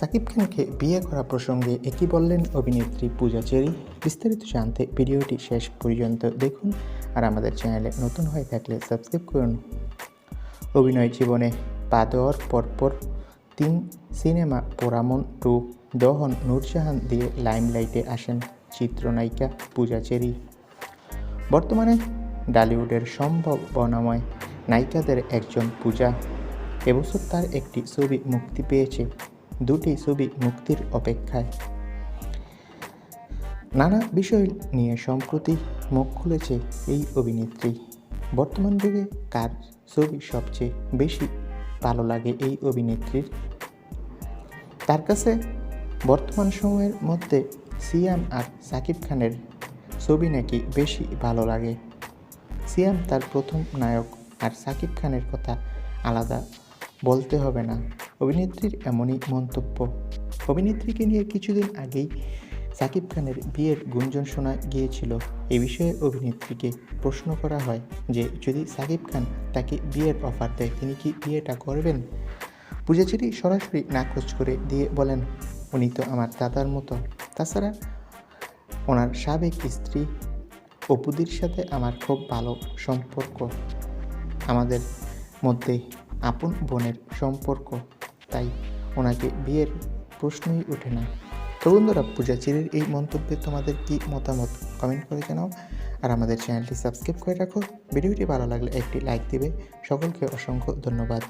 সাকিব খানকে বিয়ে করা প্রসঙ্গে একই বললেন অভিনেত্রী পূজা চেরি। বিস্তারিত জানতে ভিডিওটি শেষ পর্যন্ত দেখুন আর আমাদের চ্যানেলে নতুন হয়ে থাকলে সাবস্ক্রাইব করুন। অভিনয় জীবনে পা দেওয়ার পরপর তিন সিনেমা পোরামন টু, দহন, নূরজাহান দিয়ে লাইমলাইটে আসেন চিত্রনায়িকা পূজা চেরি। বর্তমানে ডালিউডের সম্ভব সম্ভাবনাময় নায়িকাদের একজন পূজা। এবছর তার একটি ছবি মুক্তি পেয়েছে। দুটি ছবি মুক্তির অপেক্ষায়। নানা বিষয় নিয়ে সম্প্রতি মুখ খুলেছে এই অভিনেত্রী। বর্তমান যুগে কার ছবি সবচেয়ে বেশি ভালো লাগে এই অভিনেত্রীর? তার কাছে বর্তমান সময়ের মধ্যে সিয়াম আর সাকিব খানের ছবি নাকি বেশি ভালো লাগে। সিয়াম তার প্রথম নায়ক আর সাকিব খানের কথা আলাদা। বলতে হবে না। অভিনেত্রীর এমনই মন্তব্য। অভিনেত্রীকে নিয়ে কিছুদিন আগেই সাকিব খানের বিয়ের গুঞ্জন শোনা গিয়েছিল। এ বিষয়ে অভিনেত্রীকে প্রশ্ন করা হয় যে, যদি সাকিব খান তাকে বিয়ের অফার দেয়, তিনি কি বিয়েটা করবেন? পূজাচেরি সরাসরি নাকচ করে দিয়ে বলেন, উনি তো আমার দাদার মতো। তাছাড়া ওনার সাবেক স্ত্রী অপুদির সাথে আমার খুব ভালো সম্পর্ক। আমাদের মধ্যে আপন বোনের সম্পর্ক। তাই ওনাকে বিয়ের প্রশ্নই ওঠে না। তো বন্ধুরা, পূজা চিরের এই মন্তব্যে তোমাদের কি মতামত? কমেন্ট করে জানাও। আর আমাদের চ্যানেলটি সাবস্ক্রাইব করে রাখো। ভিডিওটি ভালো লাগলে একটি লাইক দিবে। সকলকে অসংখ্য ধন্যবাদ।